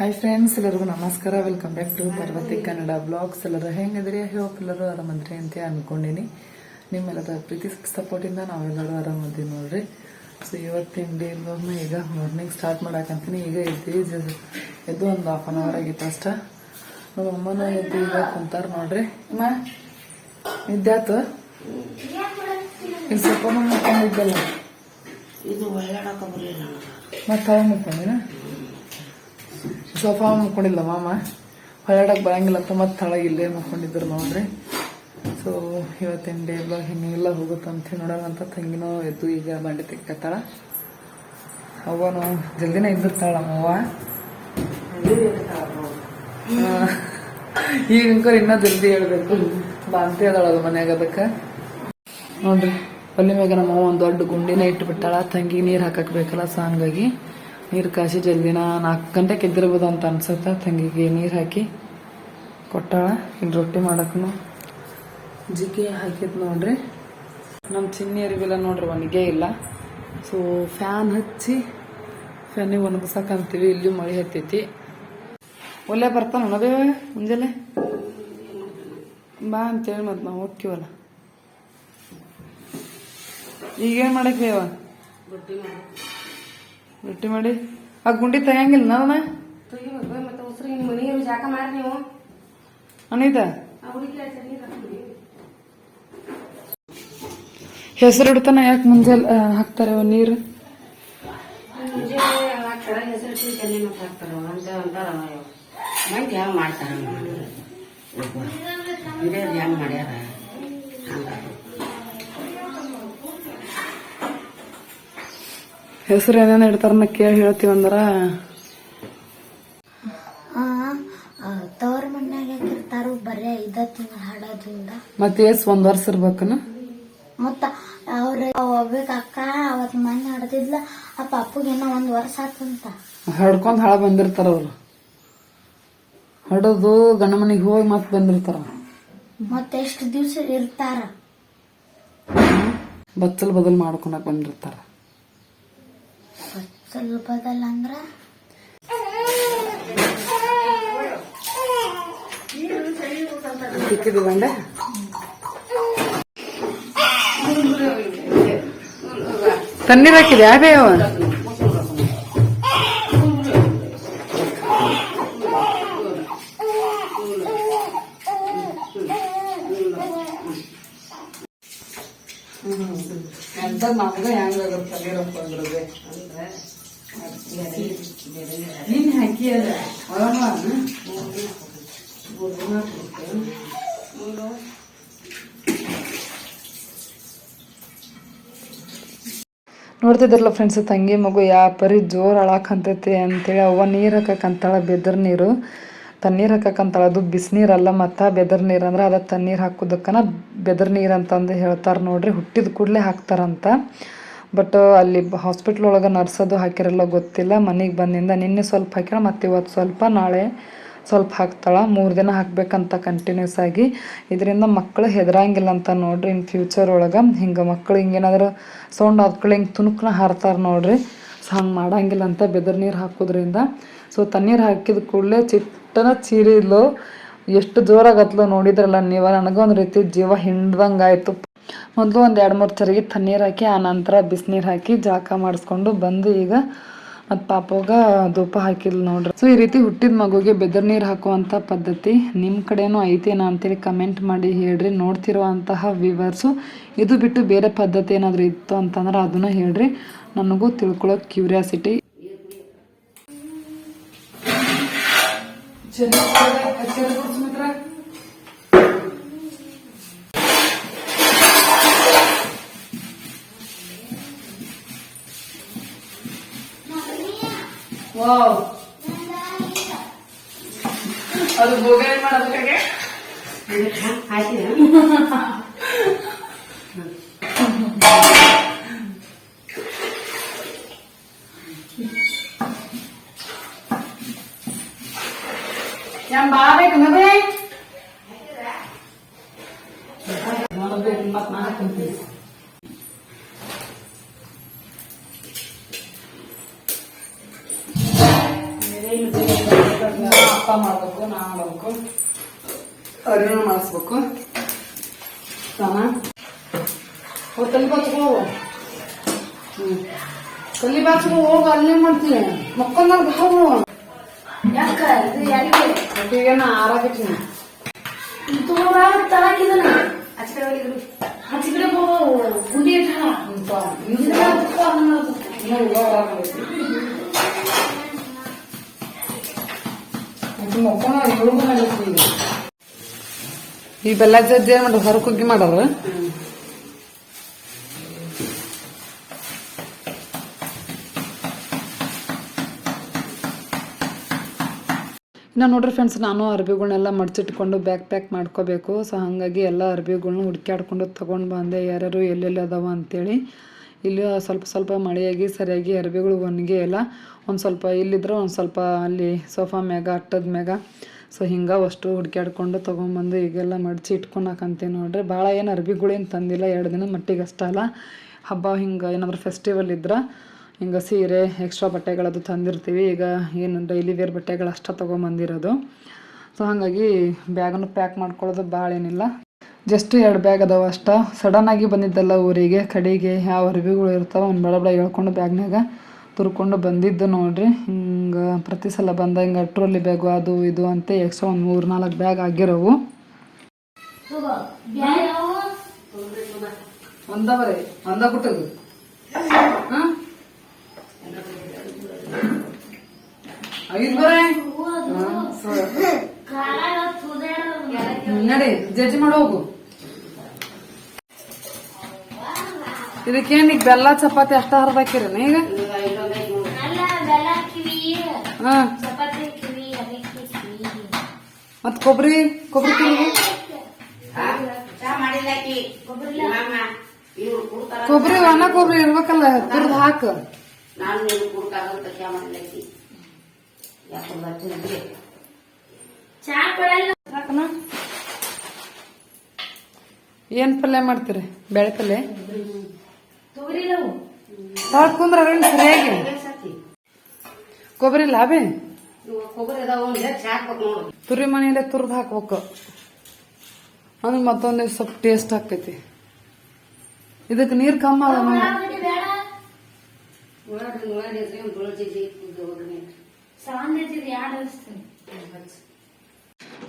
Hi friends ಎಲ್ಲರಿಗೂ ನಮಸ್ಕಾರ. Welcome back to Parvathi Kannada blogs ಎಲ್ಲರೂ ಹೆಂಗಿದ್ರಿ ಹೋಪ್ ಎಲ್ಲರೂ ಆರಾಮದ್ರಿ ಅಂತ ಅನ್ಕೊಂಡಿನಿ. ನಿಮ್ಮೆಲ್ಲರ ಪ್ರೀತಿ ಸಪೋರ್ಟಿಂದ ನಾವೆಲ್ಲರೂ ಆರಾಮದ್ವಿ ನೋಡ್ರಿ. ಸೊ ಇವತ್ತಿನ ಡೇ ಬ್ಲಾಗ್ನ ಈಗ ಮಾರ್ನಿಂಗ್ ಸ್ಟಾರ್ಟ್ ಮಾಡಾಕಂತೀನಿ. ಈಗ ಇದ್ದೀವಿ ಎದ್ದು ಒಂದು ಹಾಫ್ ಅನ್ ಅವರ್ ಆಗಿತ್ತು ಅಷ್ಟ. ನಮ್ಮ ಅಮ್ಮನ ಎದ್ದು ಈಗ ಕುಂತಾರ ನೋಡ್ರಿ. ಅಮ್ಮ ಇದ್ದಾತು ಈಗ ಸ್ವಲ್ಪ ಮುಕ್ಕೊಂಡಿದ್ದಲ್ಲ ಇದು ಮತ್ತೆ ಮುಕ್ಕೊಂಡಿನ ಸೋಫಾ ಮುಕ್ಕೊಂಡಿಲ್ಲ ಮಾಮ. ಹೊರಾಡಕ್ ಬರಂಗಿಲ್ಲ ಅಂತ ಮತ್ತೆ ತಳಗ ಇಲ್ಲೇ ನೋಡ್ರಿ ಸೊ ಇವತ್ತಿನ ಡೇ ಬ್ಲಾಗ್ ಹಿಂಗೆಲ್ಲ ಹೋಗುತ್ತೆ ಅಂತ ನೋಡೋಣ ಅಂತ ತಂಗಿನೋ ಎದ್ದು ಈಗ ಬಂಡಿ ತೆಕ್ಕತ್ತಾಳ ಅವ್ವನು ಜಲ್ದಿನೇ ಇದ್ದಿರ್ತಾಳ ಆ, ಈಗ ಅಂಕರ್ ಇನ್ನೂ ಜಲ್ದಿ ಹೇಳ್ಬೇಕು. ಬಾಂತಿ ಅದಾಳ ಮನ್ಯಾಗ ಅದಕ್ಕೆ. ನೋಡ್ರಿ ಒಲೆ ಮ್ಯಾಗ ನಮ್ಮ ಅವ್ವ ಒಂದು ದೊಡ್ಡ ಗುಂಡಿನ ಇಟ್ಬಿಟ್ಟಾಳ. ತಂಗಿ ನೀರು ಹಾಕಕ್ ಬೇಕಲ್ಲ ಸಾಂಗಾಗಿ ನೀರು ಕಾಸಿ ಜಲ್ದಿನ ನಾಲ್ಕು ಗಂಟೆಗೆ ಎದ್ದಿರ್ಬೋದು ಅಂತ ಅನ್ಸುತ್ತ. ತಂಗಿಗೆ ನೀರು ಹಾಕಿ ಕೊಟ್ಟಾಳ. ಇನ್ನು ರೊಟ್ಟಿ ಮಾಡೋಕ್ಕೂ ಜಿಗಿ ಹಾಕಿದ್ ನೋಡ್ರಿ. ನಮ್ಮ ಚಿನ್ನಿ ಅರಿವಿಲ್ಲ ನೋಡ್ರಿ, ಒಣಗೇ ಇಲ್ಲ. ಸೊ ಫ್ಯಾನ್ ಹಚ್ಚಿ ಫ್ಯಾನಿಗೆ ಒಣಗಿಸಕ್ಕಂತೀವಿ ಇಲ್ಲಿ ಮಳೆ ಹತ್ತೈತಿ. ಒಲೆ ಬರ್ತಾನ ನದೇ ಮುಂಜಾನೆ? ಬಾ ಅಂತೇಳಿ ಮತ್ತೆ ನಾವು ಹೋಗ್ತೀವಲ್ಲ. ಈಗೇನು ಮಾಡಕ್ಕೆ ಅವ ರೊಟ್ಟಿ ಮಾಡಿ. ಆ ಗುಂಡಿ ತೆಗಿಯಂಗಿಲ್ಲ ನಾನು ತೆಗಿಬೇಕು ಮತ್ತೆ ಉಸ್ರು ಮನೆಯವ್ರು ಜಾಕ ಮಾಡಿ ನೀವು. ಅನಿತ. ಹೆಸರು ಇಡ್ತಾನ ಯಾಕೆ ಮುಂಜಾನೆ ಹಾಕ್ತಾರೆ ನೀರು ಮಾಡ್ತಾರ ಹಾಕ್ತಾರ ಹೆಸರು ಇಟ್ಟು ತಲೆ ಮತ್ತೆ ಹಾಕ್ತಾರ ಅಂತ ಅಂತಾರ ಅವ. ಮಂದಿ ಹೆಂಗ್ ಮಾಡ್ತಾರ ಹಿರಿಯರು ಹೆಂಗ್ ಮಾಡ್ಯಾರ ಹಂಗ ಹೆಸರು ಏನೇನು ಇಡ್ತಾರನ್ನ ಕೇಳಿ ಹೇಳ್ತೀವಂದ್ರ ತವರ ಮನ್ಯಾಗ ಹಾಕಿರ್ತಾರು ಬರೇ ಐದ ತಿಂಗಳ ಹಾಡೋದ್ರಿಂದ ಮತ್ತೆ ಎಷ್ಟು ಒಂದ್ ವರ್ಷ ಇರ್ಬೇಕನ? ಮತ್ತ ಅವ್ರ ಒಬ್ಬಕ್ ಅಕ್ಕ ಅವತ್ ಮನೆ ಹಾಡ್ತಿದ್ಲ ಆ ಪಾಪುಗೇನೋ ಒಂದ್ ವರ್ಷ ಆತಂತ. ಹಡ್ಕೊಂಡ್ ಹಾಳ ಬಂದಿರ್ತಾರ ಅವ್ರು. ಹಡೋದು ಗಂಡ ಮನೆಗೆ ಹೋಗಿ ಮತ್ತೆ ಬಂದಿರ್ತಾರ. ಮತ್ತೆ ಎಷ್ಟು ದಿವ್ಸ ಇರ್ತಾರ? ಬಚ್ಚಲ್ ಬದಲ್ ಮಾಡ್ಕೊಳಕ್ ಬಂದಿರ್ತಾರ. ಸುಲಭದಲ್ಲ ಅಂದ್ರ ತಣ್ಣೀರ್ ಹಾಕಿದೆ ಯಾವ ಯಾವ ಎಂತ ನಮ್ಗ ಹೆಂಗಾಗುತ್ತೆ ತಣ್ಣೀರಪ್ಪ ಅಂದ್ರದೆ ನೀನ್ ಹಾಕಿ ಅದ ನೋಡ್ತಿದ್ರಲ್ಲ ಫ್ರೆಂಡ್ಸ್ ತಂಗಿ ಮಗು, ಯಾ ಪರಿ ಜೋರು ಅಳಾಕಂತೈತಿ ಅಂತೇಳಿ ಅವ್ವ ನೀರು ಹಾಕಕ್ಕಂತಾಳ ಬೆದರ್ ನೀರು. ತಣ್ಣೀರು ಹಾಕಕ್ಕಂತಾಳ ಅದು ಬಿಸಿನೀರಲ್ಲ ಮತ್ತು ಬೆದರ್ ನೀರು ಅಂದ್ರೆ ಅದ ತಣ್ಣೀರು ಹಾಕೋದಕ್ಕನ ಬೆದರ್ ನೀರು ಅಂತಂದು ಹೇಳ್ತಾರ ನೋಡ್ರಿ, ಹುಟ್ಟಿದ ಕೂಡಲೇ ಹಾಕ್ತಾರಂತ. ಬಟ್ ಅಲ್ಲಿ ಹಾಸ್ಪಿಟ್ಲ್ ಒಳಗೆ ನರ್ಸ್ ಅದು ಹಾಕಿರಲ್ಲ, ಗೊತ್ತಿಲ್ಲ, ಮನೆಗೆ ಬಂದಿಂದ ನಿನ್ನೆ ಸ್ವಲ್ಪ ಹಾಕ್ಯಾಳ ಮತ್ತೆ ಇವತ್ತು ಸ್ವಲ್ಪ ನಾಳೆ ಸ್ವಲ್ಪ ಹಾಕ್ತಾಳೆ, ಮೂರು ದಿನ ಹಾಕ್ಬೇಕಂತ ಕಂಟಿನ್ಯೂಸ್ ಆಗಿ. ಇದರಿಂದ ಮಕ್ಕಳು ಹೆದರಂಗಿಲ್ಲ ಅಂತ ನೋಡ್ರಿ, ಇನ್ ಫ್ಯೂಚರ್ ಒಳಗೆ ಹಿಂಗೆ ಮಕ್ಕಳು ಹಿಂಗೇನಾದ್ರು ಸೌಂಡ್ ಆದ್ಕೊಳ್ಳಿ ಹಿಂಗೆ ತುಣುಕ್ನ ಹಾರ್ತಾರೆ ನೋಡ್ರಿ. ಸೊ ಹಂಗೆ ಮಾಡಂಗಿಲ್ಲ ಅಂತ ಬೆದರ್ ನೀರು ಹಾಕೋದ್ರಿಂದ. ಸೊ ತಣ್ಣೀರು ಹಾಕಿದ ಕೂಡಲೇ ಚಿಟ್ಟನ ಚೀರಿದ್ಲು. ಎಷ್ಟು ಜೋರಾಗತ್ಲು ನೋಡಿದ್ರಲ್ಲ ನೀವು ನನಗೊಂದು ರೀತಿ ಜೀವ ಹಿಂಡ್ದಂಗೆ ಆಯಿತು. ಮೊದಲು ಒಂದು ಎರಡು ಮೂರು ಚರಿಗೆ ತಣ್ಣೀರು ಹಾಕಿ, ಆ ನಂತರ ಬಿಸಿನೀರು ಹಾಕಿ, ಜಾಕ ಮಾಡಿಸ್ಕೊಂಡು ಬಂದು ಈಗ ಮತ್ತು ಪಾಪಗ ಧೂಪ ಹಾಕಿಲ್ಲ ನೋಡ್ರಿ. ಸೊ, ಈ ರೀತಿ ಹುಟ್ಟಿದ ಮಗುಗೆ ಬೆದರ್ ನೀರು ಹಾಕುವಂಥ ಪದ್ಧತಿ ನಿಮ್ಮ ಕಡೆನೂ ಐತೇನೋ ಅಂತೇಳಿ ಕಮೆಂಟ್ ಮಾಡಿ ಹೇಳ್ರಿ. ನೋಡ್ತಿರುವಂತಹ ವಿವರ್ಸು ಇದು ಬಿಟ್ಟು ಬೇರೆ ಪದ್ಧತಿ ಏನಾದರೂ ಇತ್ತು ಅಂತಂದ್ರೆ ಅದನ್ನ ಹೇಳ್ರಿ. ನನಗೂ ತಿಳ್ಕೊಳ್ಳೋಕೆ ಕ್ಯೂರಿಯಾಸಿಟಿ ಅದು ಬೋಗಣೆ ಮಾಡೋದಕ್ಕೆ ಹಾಕಿದ ಮಾಡ್ಬೇಕು ನಾ ಮಾಡ್ಬೇಕು. ಅರಿನ ಮಾಡಿಸ್ಬೇಕು. ಸ್ನಾನ ಹೋಟೆಲ್ ಬಾಚ್ಕೊ ಹೋಗು. ಹ್ಮ್. ಕಲ್ಲಿ ಬಾಚ್ಕೊ ಹೋಗು ಅಲ್ಲೇ ಮಾಡ್ತೀನಿ. ಮಕ್ಕಳ ಬಾವು ಯಾಕ? ಇದು ಯಾರಿಗೆ? ಒಟ್ಟಿಗೆ ನಾ ಆರಾಗತ್ತೀನಿ ಇದು ತಳಕಿದನ ಆಚೆ ಕಡೆ ಹೋಗಿ ಆಚೆ ಕಡೆ ಹೋಗು. ಗುಂಡಿ ಇಟ್ಟ ಈ ಬೆಲ್ಲ ಜಜ್ಜಿ ಏನ್ ಮಾಡ್ರಿ? ಹೊರಗೆ ಕುಗ್ಗಿ ಮಾಡಾರ? ಇನ್ನು ನೋಡ್ರಿ ಫ್ರೆಂಡ್ಸ್ ನಾನು ಅರ್ಬಿಗಳನ್ನೆಲ್ಲ ಮಡ್ಚಿಟ್ಕೊಂಡು ಬ್ಯಾಕ್ ಪ್ಯಾಕ್ ಮಾಡ್ಕೋಬೇಕು. ಸೊ ಹಾಗಾಗಿ ಎಲ್ಲ ಅರ್ಬಿಗಳ್ನ ಹುಡುಕ್ಯಾಡ್ಕೊಂಡು ತೊಗೊಂಡು ಬಂದೆ. ಯಾರ್ಯಾರು ಎಲ್ಲೆಲ್ಲಿ ಅದಾವ ಅಂತೇಳಿ. ಇಲ್ಲಿ ಸ್ವಲ್ಪ ಸ್ವಲ್ಪ ಮಳೆಯಾಗಿ, ಸರಿಯಾಗಿ ಅರ್ಬಿಗಳು ಒಣಗಿ ಎಲ್ಲ ಒಂದು ಸ್ವಲ್ಪ ಇಲ್ಲಿದ್ರೆ ಒಂದು ಸ್ವಲ್ಪ ಅಲ್ಲಿ ಸೋಫಾ ಮ್ಯಾಗ ಅಟ್ಟದ ಮ್ಯಾಗ. ಸೊ ಹಿಂಗೆ ಅಷ್ಟು ಹುಡುಕ್ಯಾಡ್ಕೊಂಡು ತೊಗೊಂಬಂದು ಈಗೆಲ್ಲ ಮಡಚಿ ಇಟ್ಕೊಳಕಂತೀನಿ ನೋಡ್ರಿ. ಭಾಳ ಏನು ಅರ್ಬಿಗಳೇನು ತಂದಿಲ್ಲ, ಎರಡು ದಿನ ಮಟ್ಟಿಗೆ ಅಷ್ಟ ಅಲ್ಲ. ಹಬ್ಬ ಹಿಂಗೆ ಏನಾದರೂ ಫೆಸ್ಟಿವಲ್ ಇದ್ರೆ ಹಿಂಗೆ ಸೀರೆ ಎಕ್ಸ್ಟ್ರಾ ಬಟ್ಟೆಗಳದು ತಂದಿರ್ತೀವಿ. ಈಗ ಏನು ಡೈಲಿ ವೇರ್ ಬಟ್ಟೆಗಳು ಅಷ್ಟೇ ತೊಗೊಂಬಂದಿರೋದು. ಸೊ ಹಾಗಾಗಿ ಬ್ಯಾಗನ್ನು ಪ್ಯಾಕ್ ಮಾಡ್ಕೊಳ್ಳೋದು ಭಾಳ ಏನಿಲ್ಲ. ಜಸ್ಟ್ ಎರಡು ಬ್ಯಾಗ್ ಅದಾವ ಅಷ್ಟ. ಆಗಿ ಬಂದಿದ್ದಲ್ಲ ಊರಿಗೆ, ಕಡೆಗೆ ಯಾವ ಅರ್ಬಿಗಳು ಇರ್ತಾವೆ ಒಂದು ಬಡ ಬಡ ಹೇಳ್ಕೊಂಡು ಬ್ಯಾಗ್ನಾಗ ತುರ್ಕೊಂಡು ಬಂದಿದ್ದು ನೋಡ್ರಿ. ಹಿಂಗೆ ಪ್ರತಿ ಸಲ ಬಂದ ಹಿಂಗೆ ಟ್ರೋಲಿ ಬ್ಯಾಗು ಅದು ಇದು ಅಂತ ಎಕ್ಸ್ಟ್ರಾ ಒಂದು ಮೂರು ನಾಲ್ಕು ಬ್ಯಾಗ್ ಆಗಿರೋವು. ಒಂದ ಬರೀ, ಒಂದ ಬಿಟ್ಟದು ಐದು ಬರೇ? ನಡಿ ಜಡ್ಜಿ ಮಾಡಿ ಇದಕ್ಕೇನ್ ಈಗ ಬೆಲ್ಲ, ಚಪಾತಿ ಅಷ್ಟ ಹರಿದಾಕಿರಿ ಈಗ? ಹಾ. ಮತ್ ಕೊಬ್ಬರಿ ಕೊಬ್ಬರಿ ಕೊಡ್ತಾರ ಕೊಬ್ಬರಿ ಒಣ ಕೊಬ್ಬರಿ ಇರ್ಬೇಕಲ್ಲ ತುರ್ದು ಹಾಕ. ಏನ್ ಪಲ್ಯ ಮಾಡ್ತೀರಿ ಬೆಳೆ ಪಲ್ಯ? ಕುಂದ್ರ ಸರಿಯಾಗಿ. ಕೊಬ್ಬರಿ ಲಾಭೆ ತುರಿ ಮನೆಯಲ್ಲೇ ತುರ್ದು ಹಾಕ್ಬೇಕು. ಅಂದ್ರೆ ಮತ್ತೊಂದು ಸ್ವಲ್ಪ ಟೇಸ್ಟ್ ಆಕೈತಿ ಇದಕ್ಕೆ ನೀರ್ ಕಮ್ಮ ಅದ ನೋಡಿ. ಬೇಡ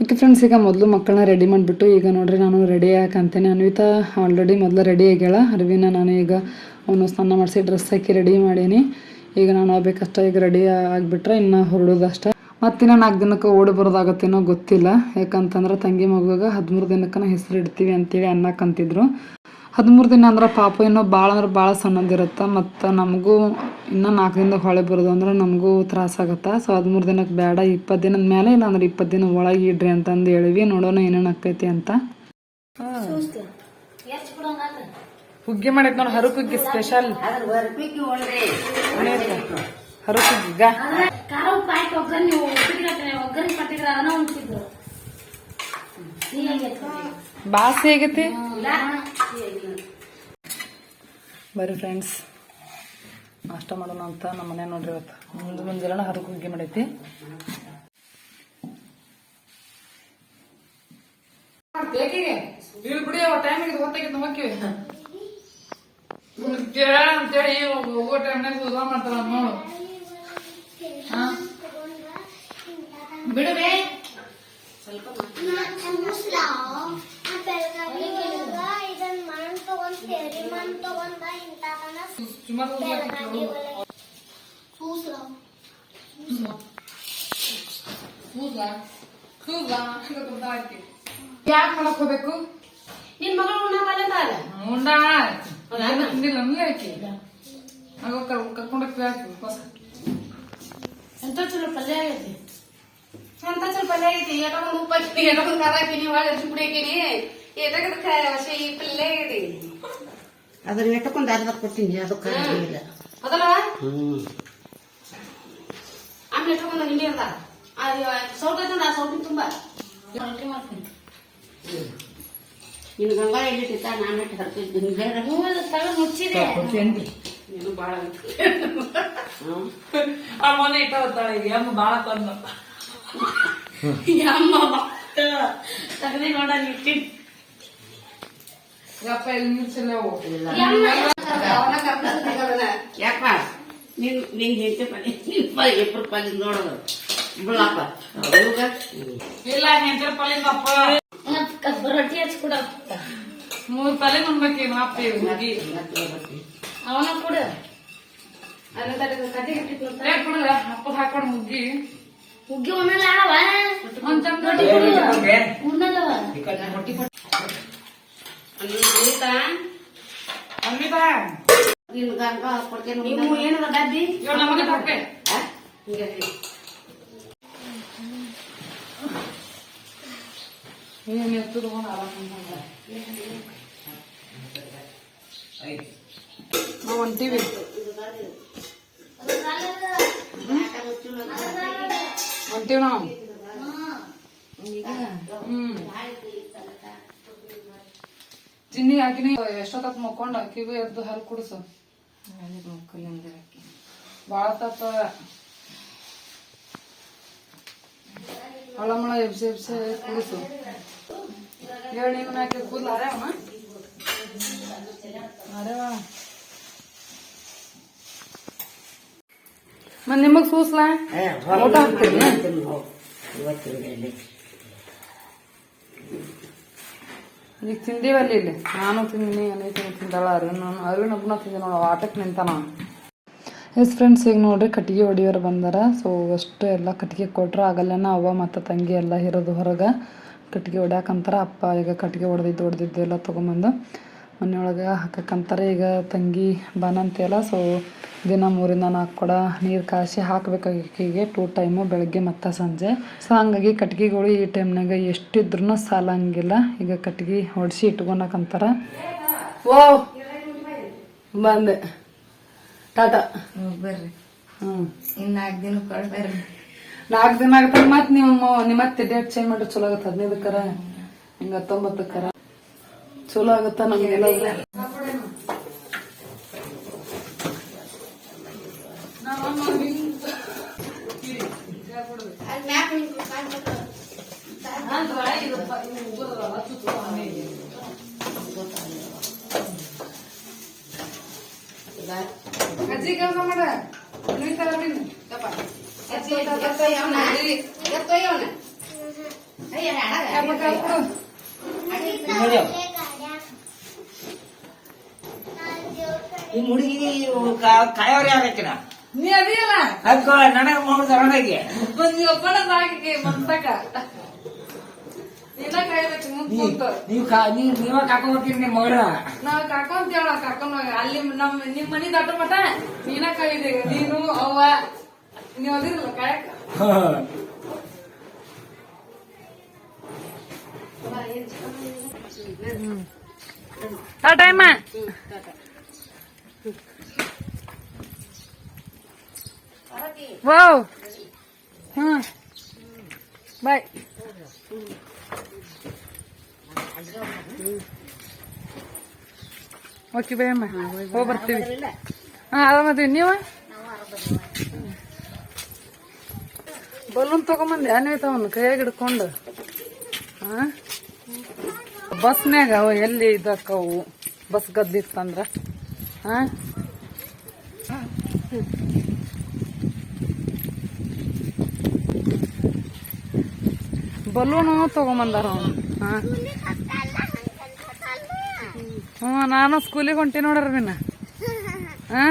ಓಕೆ ಫ್ರೆಂಡ್ಸ್ ಈಗ ಮೊದಲು ಮಕ್ಕಳನ್ನ ರೆಡಿ ಮಾಡಿಬಿಟ್ಟು ಈಗ ನೋಡ್ರಿ ನಾನು ರೆಡಿ ಯಾಕಂತೇನೆ. ಅನ್ವಿತಾ ಆಲ್ರೆಡಿ ಮೊದಲು ರೆಡಿ ಆಗ್ಯಾಳ. ಅರಿವಿನ ನಾನು ಈಗ ಅವನು ಸ್ನಾನ ಮಾಡಿಸಿ ಡ್ರೆಸ್ ಹಾಕಿ ರೆಡಿ ಮಾಡೀನಿ. ಈಗ ನಾನು ಆಗ್ಬೇಕಷ್ಟ, ಈಗ ರೆಡಿ ಆಗಿಬಿಟ್ರೆ ಇನ್ನು ಹೊರಡೋದಷ್ಟ ಮತ್ತಿನ್ನ ನಾಲ್ಕು ದಿನಕ್ಕೆ ಓಡಿ ಬರೋದಾಗತ್ತೇನೋ ಗೊತ್ತಿಲ್ಲ. ಯಾಕಂತಂದ್ರೆ ತಂಗಿ ಮಗುವಾಗ ಹದಿಮೂರು ದಿನಕ್ಕೆ ಹೆಸರು ಇಡ್ತೀವಿ ಅಂತೇಳಿ ಅನ್ನಕ್ಕಂತಿದ್ರು ಹದಿಮೂರು ದಿನ ಅಂದ್ರೆ ಪಾಪ ಏನೋ ಭಾಳ ಅಂದ್ರೆ ಭಾಳ ಸಣ್ಣದಿರುತ್ತೆ. ಮತ್ತು ನಮಗೂ ಇನ್ನೂ ನಾಲ್ಕು ದಿನದಾಗ ಹೊಳೆ ಬರೋದು ಅಂದ್ರೆ ನಮಗೂ ತ್ರಾಸಾಗತ್ತೆ ಸೊ ಹದಿಮೂರು ದಿನಕ್ಕೆ ಬೇಡ ಇಪ್ಪತ್ತು ದಿನದ ಮೇಲೆ ಇಲ್ಲಾಂದ್ರೆ ಇಪ್ಪತ್ತು ದಿನ ಒಳಗೆ ಇಡ್ರಿ ಅಂತಂದು ಹೇಳಿವಿ. ನೋಡೋಣ ಏನೇನು ಆಕೈತಿ ಅಂತ. ಹುಗ್ಗಿ ಮಾಡೈತೆ ನೋಡಿ ಹರುಕುಗ್ಗಿ ಸ್ಪೆಷಲ್ ಹರು ಒಗ್ಗರಣೆ ಒಗ್ಗರಣೆ ಬಾಸಿ ಆಗೈತಿ ಬರ್ರಿ ಫ್ರೆಂಡ್ಸ್ ನಾಷ್ಟ ಮಾಡೋಣ ಅಂತ ನಮ್ಮ ಮನೆ ನೋಡ್ರಿ ಇವತ್ತು. ಮುಂದೆ ಮುಂಜಾನೆ ಹರಕು ಹುಗ್ಗಿ ಮಾಡೈತಿ ಅಂತೇಳಿ ಇಲ್ಲಿ ಬಿಡಿ ಟೈಮಿಗೆ ಹೊತ್ತಾಗಿದ್ದು ಹೋಗ್ತೀವಿ ಕೇಳ ಅಂತೇಳಿ ಕೂದ್ಲ ಯಾಕೆ ಮಾಡಕ್ ಹೋಗ್ಬೇಕು? ನಿನ್ ಮಗಳು ಉಣ್ಣಾಕಲ್ಲ ಉಂಡ ತಿಂದಿಲ್ಲ? ನಮ್ಗೆ ಹಾಕಿ ಆಗ ಕರ್ಕೊಂಡೋಗ್ತೀವಿ ಹಾಕಿ ಉಪವಾಸ ಎಂತ ಚಲೋ ಪಲ್ಯ ಆಗೈತಿ. ಅಂತ ಚಲೋ ಪಲ್ಯ ಆಗೈತಿ. ಏನೋ ಒಂದು ಉಪ್ಪು ಹಾಕಿನಿ ಏನೋ ಒಂದು ಖಾರ ಹಾಕಿನಿ ಒಳ್ಳೆ ಪುಡಿ ಹಾಕಿನಿ ಎದಕ್ಕೆ ಪಲ್ಯ ಆಗೈತಿ. ಅದ್ರ ಎಟ್ಟಕ್ಕೊಂದು ಅರ್ಧ ಕೊಡ್ತೀನಿ ಅದಕ್ಕೆ ಇಲ್ಲ ಅದಲ್ಲ? ಹ್ಮ್. ಆಮೇಲೆ ಎಟ್ಟಕ್ಕೊಂದು ನಿಂಗೆ ಅಂದ ಅದು ಆ ಸೌಟಿನ ತುಂಬ. ರೊಟ್ಟಿ ಮಾಡ್ತೀನಿ. ನಿನ್ನ ಗಂಗಾ ಎಲ್ಲಿಟ್ಟಿತ್ತ ನಾನು ಇಟ್ಟು ಹರ್ತಿದ್ದೀನಿ ಬೇರೆ ಹೂವದ ತಗ ಮುಚ್ಚಿದೆ. ನೀನು ಭಾಳ ಆ ಮೊನ್ನೆ ಇಟ್ಟ ಹೆಂಗ್ ಬಾಳ ತಂದ ಯಮ್ಮ ತಗದಿ ನೋಡಲ್ಲಿ ಇಟ್ಟಿ ಯಪ್ಪ ಇಲ್ಲಿ ನಿಲ್ಸಿಲ್ಲ ಅವನ ಕರ್ಕೊಂಡ್ ಯಾಕ ನಿನ್ ನಿನ್ ಹೆಂಡತಿ ಪಲ್ಲೆ ಇಬ್ರು ಪಲ್ಲೆ ನೋಡೋದು. ಇವಾಗ ಇಲ್ಲ ಹೆಂಚರ ಅಪ್ಪ. ರೊಟ್ಟಿ ಹಚ್ಕೊಡ ಮೂರ್ ಪಲ್ಲೆ ಉಣ್ಬೇಕೇನು ಅಪ್ಪ ಹುಡುಗಿ? ಅವನ ಕೂಡ. ಅಪ್ಪ ಹಾಕೊಂಡು ಮುಗ್ಗಿ. ಹುಗ್ಗಿ ಉಣ್ಣಲ್ಲ ಅವ ಒಂದ್ ಚಮಚ ಉಣ್ಣಲ್ಲವ ಅನಿತಾ ಅನ್ವಿತಾ ನಿನ್ ಗಂಗ ಕೊಡ್ತೇನೆ ನೀವು ಏನದ ಡಬ್ಬಿ ಇವ್ ನಮಗೆ ತಪ್ಪೆ ಆ? ಹಿಂಗೆ ಹೇಳಿ. ಏನ್ ಎತ್ತದ ನಾವು ಹೊಂಟೀವಿ ಹೊಂಟೀವಿ ನಾವು ಹ್ಮ್ ಚಿನ್ನಿ ಹಾಕಿನಿ ಎಷ್ಟೊತ್ತ ಮಕ್ಕೊಂಡ ಕಿವಿ ಎದ್ದು ಹಾಲು ಕುಡಿಸು. ಭಾಳ ತಪ್ಪ. ಹಳಮಳ ಎಬ್ಸಿ ಎಬ್ಸಿ ಕುಡಿಸು. ಹೇಳಿ ನೀವು ಹಾಕಿ ಕೂದಲ ಅರೇವಮ್ಮ ಅರೇವಾ ಮತ್ತೆ ನಿಮಗ್ ಸೂಸ್ಲಾ? ಊಟ ಹಾಕ್ತೀನಿ ತಿನ್ನು ಹೋಗು. ಇವತ್ತಿನ ಎಲ್ಲಿ? ಈಗ ತಿಂದೀವಲ್ಲಿ ಇಲ್ಲಿ. ನಾನು ತಿಂದಿನಿ ಅನೇಕ ತಿಂದಾಳ ಅರಿವಿನ ಅರಿವಿನ ಒಬ್ಬನ ತಿಂದೆ ನೋಡ ಆಟಕ್ಕೆ ನಿಂತಾನ ಎಸ್ ಫ್ರೆಂಡ್ಸ್ ಈಗ ನೋಡ್ರಿ ಕಟ್ಟಿಗೆ ಹೊಡಿಯೋರು ಬಂದಾರ. ಸೊ ಅಷ್ಟು ಎಲ್ಲ ಕಟ್ಟಿಗೆ ಕೊಟ್ರೆ. ಆಗಲ್ಲನ ಅವ್ವ ಮತ್ತು ತಂಗಿ ಎಲ್ಲ ಇರೋದು ಹೊರಗೆ. ಕಟ್ಟಿಗೆ ಹೊಡ್ಯಾಕಂತಾರ ಅಪ್ಪ ಈಗ ಕಟ್ಟಿಗೆ ಹೊಡೆದಿದ್ದು ಹೊಡೆದಿದ್ದು ಎಲ್ಲ ತೊಗೊಂಬಂದು. ಮನೆಯೊಳಗೆ ಹಾಕಕ್ಕಂತಾರೆ ಈಗ ತಂಗಿ ಬಾನಂತೆಲ್ಲ ಸೊ ದಿನ ಮೂರಿಂದ ನಾಲ್ಕು ಕೊಡ ನೀರು ಕಾಯಿಸಿ ಹಾಕಬೇಕಾಗಿಗೆ ಟೂ ಟೈಮು ಬೆಳಗ್ಗೆ ಮತ್ತು ಸಂಜೆ. ಸೊ ಹಂಗಾಗಿ ಕಟ್ಗೆಗಳು ಈ ಟೈಮ್ನಾಗ ಎಷ್ಟಿದ್ರೂ ಸಾಲಂಗಿಲ್ಲ. ಈಗ ಕಟ್ಗೆ ಹೊಡ್ಸಿ ಇಟ್ಕೊಳಕಂತಾರ ಓ ಬಂದೆ. ಟಾಟಾ. ಬರ್ರಿ. ಹ್ಞೂ ಇನ್ ನಾಲ್ಕು ದಿನ ಕೊಡ್ಬೇಡ್ರಿ ನಾಲ್ಕು ದಿನ ಆಗ್ತದೆ ಮತ್ತೆ ನೀವು ನಿಮ್ಮ ಮತ್ತೆ ಡೇಟ್ ಚೇಂಜ್ ಮಾಡಿ ಚಲೋ ಆಗುತ್ತೆ ಹದಿನೈದಕ್ಕರ ಹಿಂಗ ಹತ್ತೊಂಬತ್ತಕ್ಕರ. ಚಲೋ ಆಗುತ್ತ ನಮಗೆಲ್ಲ ಅಜ್ಜಿ ಕೆಲಸ ಮಾಡ ಎತ್ತೋ ಎತ್ತೋ ಯಾವ್ನ? ಎತ್ತೋ ಯಾವ್ನ? ಅಯ್ಯ, ಹಾಡಾಗ. ಈ ಹುಡುಗಿ ಕಾಯೋರ್ ಯಾರಕ್ಕಿನ ನೀ ಅದಿಯಲ್ಲ ಅಕ್ಕ ನನಗ ಮಗು ತಗೊಂಡಾಗಿ. ಬಂದಿ ಒಬ್ಬನ ಸಾಕಿಗೆ ಮನ್ಸಕ. ನೀನ ಕಾಯ್ಬೇಕು ಮುಂದ್ ಕೂತು. ನೀವ್ ಕಾ ನೀವ್ ನೀವ ಕಾಕೊಂಡ್ಬರ್ತೀರಿ ನಿಮ್ ಮಗಳ? ನಾವ್ ಕರ್ಕೊಂತ ಹೇಳ ಕರ್ಕೊಂಡ್ ಹೋಗಿ ಅಲ್ಲಿ ನಮ್ ನಿಮ್ ಮನಿ ದಾಟ ಮಟ ನೀನ ಕಾಯ್ದೆ ನೀನು ಅವ್ವ. ನೀವ್ ಅದಿರಲ್ಲ ಕಾಯಕ? ಟೈಮ ವಾವ್. ಹ್ಮ್. ಬಾಯ್. ಓಕೆ ಬೇ ಅಮ್ಮ. ಹೋಗಿ ಬರ್ತೀವಿ. ಹಾಂ ಆರಾಮದೀವಿ ನೀವು? ಬಲೂನ್ ತಗೊಂಬಂದು. ಏನಾಯ್ತವನು ಕೈಯಾಗ ಹಿಡ್ಕೊಂಡು. ಹಾಂ? ಬಸ್ನ್ಯಾಗ ಅವು ಎಲ್ಲಿ ಇದಕ್ಕವು ಬಸ್ ಗದ್ದಿತ್ತಂದ್ರ? ಹಾ ಬಲೂನು ತಗೊಂಬಂದಾರ ಹಾ ಹ್ಞೂ ನಾನು ಸ್ಕೂಲಿಗೆ ಹೊಂಟಿ ನೋಡ್ರಿ ನಿನ್ನ. ಹಾ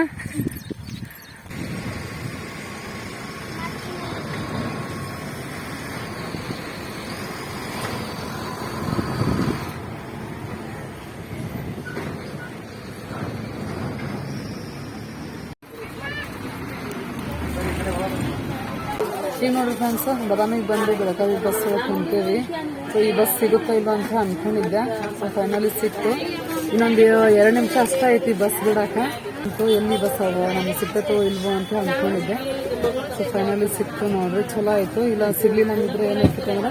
ಈಗ ನೋಡ್ರಿ ಫ್ರೆಂಡ್ಸ್ ಬದಾಮಿಗೆ ಬಂದು ಬೆಳಗಾವಿ ಬಸ್ ಕುಂತೀವಿ. ಸೊ ಈ ಬಸ್ ಸಿಗುತ್ತಾ ಇಲ್ಲ ಅಂತ ಅನ್ಕೊಂಡಿದ್ದೆ. ಸೊ ಫೈನಲಿ ಸಿಕ್ತು. ಇನ್ನೊಂದು ಎರಡು ನಿಮಿಷ ಅಷ್ಟೇ ಐತಿ ಬಸ್ ಬಿಡಾಕ ಸೊ ಎಲ್ಲಿ ಬಸ್ ಅವ ನಮ್ಗೆ ಸಿಗ್ತೈತೋ ಇಲ್ವೋ ಅಂತ ಅನ್ಕೊಂಡಿದ್ದೆ. ಸೊ ಫೈನಲಿ ಸಿಕ್ತು ನೋಡ್ರಿ. ಚಲೋ ಆಯ್ತು. ಇಲ್ಲ ಸಿಗ್ಲಿಲ್ಲ ಅಂದಿದ್ರೆ ಅಂದ್ರೆ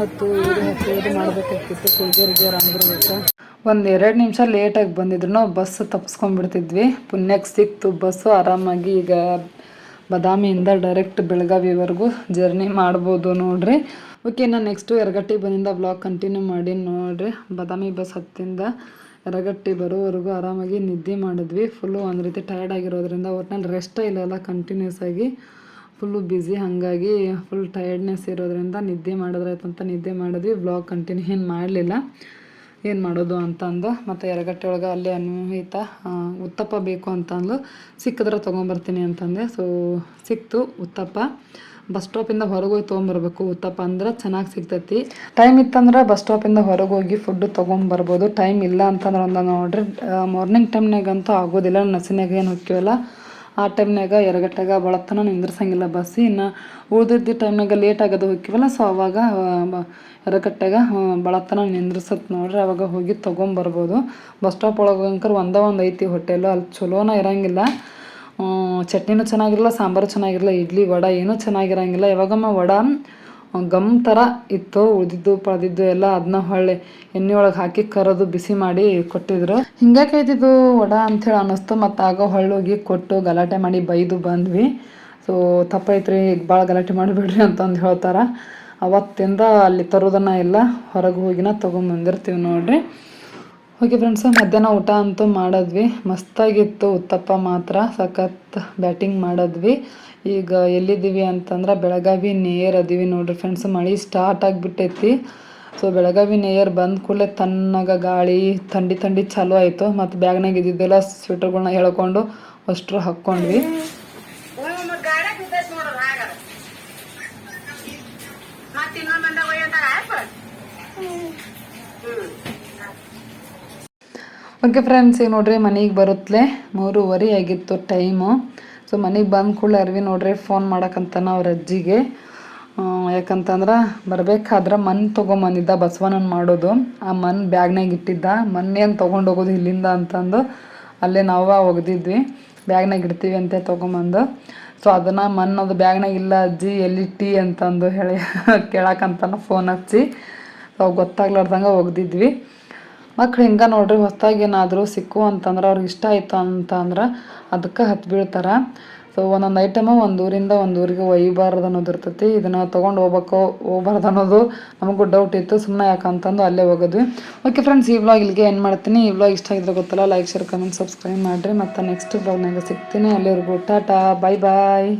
ಹತ್ತು ಇದು ಹತ್ತು ಇದು ಮಾಡ್ಬೇಕಾಗ್ತಿತ್ತು. ಕುಲ್ಗೇರಿಗೆ ಅಂದಿರ್ಬೇಕು ಒಂದು ಎರಡು ನಿಮಿಷ ಲೇಟಾಗಿ ಬಂದಿದ್ರು. ಬಸ್ ತಪ್ಪಿಸ್ಕೊಂಡ್ಬಿಡ್ತಿದ್ವಿ ಪುಣ್ಯಕ್ಕೆ ಸಿಕ್ತು ಬಸ್ಸು ಆರಾಮಾಗಿ. ಈಗ ಬದಾಮಿಯಿಂದ ಡೈರೆಕ್ಟ್ ಬೆಳಗಾವಿವರೆಗೂ ಜರ್ನಿ ಮಾಡ್ಬೋದು ನೋಡ್ರಿ. ಓಕೆ ನಾನು ನೆಕ್ಸ್ಟು ಎರಗಟ್ಟಿ ಬಂದಿಂದ ಬ್ಲಾಗ್ ಕಂಟಿನ್ಯೂ ಮಾಡಿ ನೋಡ್ರಿ. ಬಾದಾಮಿ ಬಸ್ ಹತ್ತಿಂದ ಎರಗಟ್ಟಿ ಬರೋವರೆಗೂ ಆರಾಮಾಗಿ ನಿದ್ದೆ ಮಾಡಿದ್ವಿ. ಫುಲ್ಲು ಒಂದು ರೀತಿ ಟಯರ್ಡ್ ಆಗಿರೋದ್ರಿಂದ ಒಟ್ನಲ್ಲಿ ರೆಸ್ಟೇ ಇಲ್ಲಲ್ಲ ಕಂಟಿನ್ಯೂಸ್ ಆಗಿ ಫುಲ್ಲು ಬ್ಯುಸಿ ಹಾಗಾಗಿ ಫುಲ್ ಟಯರ್ಡ್ನೆಸ್ ಇರೋದ್ರಿಂದ ನಿದ್ದೆ ಮಾಡಿದ್ರಾಯ್ತು ಅಂತ ನಿದ್ದೆ ಮಾಡಿದ್ವಿ. ಬ್ಲಾಗ್ ಕಂಟಿನ್ಯೂ ಏನು ಮಾಡಲಿಲ್ಲ. ಏನು ಮಾಡೋದು ಅಂತ ಅಂದು ಮತ್ತು ಎರಗಟ್ಟೆ ಒಳಗೆ ಅಲ್ಲೇ ಅನ್ವಿತ ಉತ್ತಪ್ಪ ಬೇಕು ಅಂತ ಅಂದ್ಲು ಸಿಕ್ಕಿದ್ರೆ ತೊಗೊಂಬರ್ತೀನಿ ಅಂತಂದೆ. ಸೊ ಸಿಕ್ತು ಉತ್ತಪ್ಪ. ಬಸ್ ಸ್ಟಾಪಿಂದ ಹೊರಗೆ ಹೋಗಿ ತೊಗೊಂಬರ್ಬೇಕು. ಉತ್ತಪ್ಪ ಅಂದ್ರೆ ಚೆನ್ನಾಗಿ ಸಿಗ್ತೈತಿ. ಟೈಮ್ ಇತ್ತಂದ್ರೆ ಬಸ್ ಸ್ಟಾಪಿಂದ ಹೊರಗೆ ಹೋಗಿ ಫುಡ್ಡು ತೊಗೊಂಬರ್ಬೋದು. ಟೈಮ್ ಇಲ್ಲ ಅಂತಂದ್ರೆ ಒಂದು ನೋಡ್ರಿ ಮಾರ್ನಿಂಗ್ ಟೈಮ್ನಾಗಂತೂ ಆಗೋದಿಲ್ಲ. ನಸಿನಾಗ ಏನು ಹೋಗ್ತೀವಲ್ಲ ಆ ಟೈಮ್ನಾಗ ಎರಗಟ್ಟಾಗ ಬಳತನ ನಿಂದ್ರಸಂಗಿಲ್ಲ ಬಸ್. ಇನ್ನು ಉಳ್ದಿದ್ದ ಟೈಮ್ನಾಗ ಲೇಟ್ ಆಗೋದು ಹೋಗ್ತೀವಲ್ಲ ಸೊ ಅವಾಗ ಎರಗಟ್ಟಾಗ ಬಳತನ ನಿಂದ್ರಸತ್ ನೋಡ್ರಿ, ಅವಾಗ ಹೋಗಿ ತೊಗೊಂಬರ್ಬೋದು. ಬಸ್ ಸ್ಟಾಪ್ ಒಳಗೆ ಅಂಕರ್ ಒಂದೇ ಒಂದು ಐತಿ ಹೋಟೆಲು ಅಲ್ಲಿ ಚಲೋನ ಇರಂಗಿಲ್ಲ. ಚಟ್ನಿನೂ ಚೆನ್ನಾಗಿರಲ್ಲ, ಸಾಂಬಾರು ಚೆನ್ನಾಗಿರಲ್ಲ, ಇಡ್ಲಿ ವಡ ಏನೂ ಚೆನ್ನಾಗಿರಂಗಿಲ್ಲ. ಯಾವಾಗಮ್ಮ ವಡ ಗಮ್ ಥರ ಇತ್ತು, ಉಳಿದಿದ್ದು, ಪಳೆದಿದ್ದು ಎಲ್ಲ ಅದನ್ನ ಹೊಳ್ಳಿ ಎಣ್ಣೆ ಒಳಗೆ ಹಾಕಿ ಕರದು ಬಿಸಿ ಮಾಡಿ ಕೊಟ್ಟಿದ್ರು. ಹಿಂಗೆ ಕೈದಿದ್ದು ವಡ ಅಂಥೇಳಿ ಅನ್ನಿಸ್ತು, ಮತ್ತು ಆಗ ಹೊಳ್ಳೋಗಿ ಕೊಟ್ಟು ಗಲಾಟೆ ಮಾಡಿ ಬೈದು ಬಂದ್ವಿ. ಸೊ ತಪ್ಪೈತ್ರಿ, ಈಗ ಭಾಳ ಗಲಾಟೆ ಮಾಡಿಬಿಡ್ರಿ ಅಂತಂದು ಹೇಳ್ತಾರೆ. ಅವತ್ತಿಂದ ಅಲ್ಲಿ ತರೋದನ್ನ ಎಲ್ಲ ಹೊರಗೆ ಹೋಗಿನ ತೊಗೊಂಬಂದಿರ್ತೀವಿ ನೋಡ್ರಿ. ಓಕೆ ಫ್ರೆಂಡ್ಸ್ ಮಧ್ಯಾಹ್ನ ಊಟ ಅಂತೂ ಮಾಡಿದ್ವಿ. ಮಸ್ತಾಗಿತ್ತು, ಉತ್ತಪ್ಪ ಮಾತ್ರ ಸಖತ್ ಬ್ಯಾಟಿಂಗ್ ಮಾಡಿದ್ವಿ. ಈಗ ಎಲ್ಲಿದ್ದೀವಿ ಅಂತಂದ್ರೆ ಬೆಳಗಾವಿ ನೇರ್ ಅದೀವಿ ನೋಡ್ರಿ ಫ್ರೆಂಡ್ಸ್ ಮಳೆ ಸ್ಟಾರ್ಟ್ ಆಗಿಬಿಟ್ಟೈತಿ. ಸೊ ಬೆಳಗಾವಿ ನೇಯರ್ ಬಂದ ಕೂಡಲೇ ತಣ್ಣಗ ಗಾಳಿ ಥಂಡಿ ಥಂಡಿ ಚಾಲೂ ಆಯಿತು. ಮತ್ತು ಬ್ಯಾಗ್ನಾಗ ಇದ್ದಿದ್ದೆಲ್ಲ ಸ್ವೆಟರ್ಗಳನ್ನ ಹೇಳ್ಕೊಂಡು ಅಷ್ಟರು ಹಾಕ್ಕೊಂಡ್ವಿ. ಓಕೆ ಫ್ರೆಂಡ್ಸ್ ಈಗ ನೋಡ್ರಿ ಮನೆಗೆ ಬರುತ್ತಲೇ ಮೂರುವರೆ ಆಗಿತ್ತು ಟೈಮು ಸೊ ಮನೆಗೆ ಬಂದ ಕೂಡಲೇ ಅರ್ವಿ ನೋಡ್ರಿ ಫೋನ್ ಮಾಡಕ್ಕಂತಾನ ಅವ್ರ ಅಜ್ಜಿಗೆ. ಯಾಕಂತಂದ್ರೆ ಬರಬೇಕಾದ್ರೆ ಮನ್ ತೊಗೊಂಬಂದಿದ್ದ ಬಸವಣ್ಣನ ಮಾಡೋದು. ಆ ಮನ್ ಬ್ಯಾಗ್ನಾಗ ಇಟ್ಟಿದ್ದ. ಮನ್ನೇನು ತೊಗೊಂಡು ಹೋಗೋದು ಇಲ್ಲಿಂದ ಅಂತಂದು ಅಲ್ಲೇ ನಾವು ಒಗೆದಿದ್ವಿ. ಬ್ಯಾಗ್ನಾಗ ಇಡ್ತೀವಿ ಅಂತ ತೊಗೊಂಬಂದು. ಸೊ ಅದನ್ನು ಮನ್ನದು ಬ್ಯಾಗ್ನಾಗ ಇಲ್ಲ ಅಜ್ಜಿ ಎಲ್ಲಿಟ್ಟಿ ಅಂತಂದು ಹೇಳಿ ಕೇಳಕ್ಕಂತಾನ ಫೋನ್ ಹಚ್ಚಿ. ಸೊ ಗೊತ್ತಾಗ್ಲಾರ್ದಂಗೆ ಒಗ್ದಿದ್ವಿ. ಮಕ್ಳು ಹಿಂಗೆ ನೋಡ್ರಿ, ಹೊಸ್ದಾಗಿ ಏನಾದರೂ ಸಿಕ್ಕು ಅಂತಂದ್ರೆ ಅವ್ರಿಗೆ ಇಷ್ಟ ಆಯಿತು ಅಂತ ಅಂದ್ರೆ ಅದಕ್ಕೆ ಹತ್ತು ಬೀಳ್ತಾರೆ. ಸೊ ಒಂದೊಂದು ಐಟಮು ಒಂದು ಊರಿಂದ ಒಂದು ಊರಿಗೆ ಒಯ್ಯಬಾರ್ದು ಅನ್ನೋದು ಇರ್ತೈತಿ. ಇದನ್ನು ತೊಗೊಂಡು ಹೋಗ್ಬೇಕು, ಹೋಗ್ಬಾರ್ದು ಅನ್ನೋದು ನಮಗೂ ಡೌಟ್ ಇತ್ತು. ಸುಮ್ಮನೆ ಯಾಕಂತಂದು ಅಲ್ಲೇ ಹೋಗೋದ್ವಿ. ಓಕೆ ಫ್ರೆಂಡ್ಸ್ ಈ ವ್ಲಾಗ್ ಇಲ್ಲಿಗೆ ಏನು ಮಾಡ್ತೀನಿ. ಈ ವ್ಲಾಗ್ ಇಷ್ಟ ಆಗಿದ್ರೆ ಗೊತ್ತಲ್ಲ ಲೈಕ್ ಶೇರ್ ಕಮೆಂಟ್ ಸಬ್ಸ್ಕ್ರೈಬ್ ಮಾಡಿರಿ. ಮತ್ತು ನೆಕ್ಸ್ಟ್ ವ್ಲಾಗ್ನಾಗ ಸಿಗ್ತೀನಿ. ಅಲ್ಲಿವರೆಗೂ ಟಾಟಾ ಬಾಯ್ ಬಾಯ್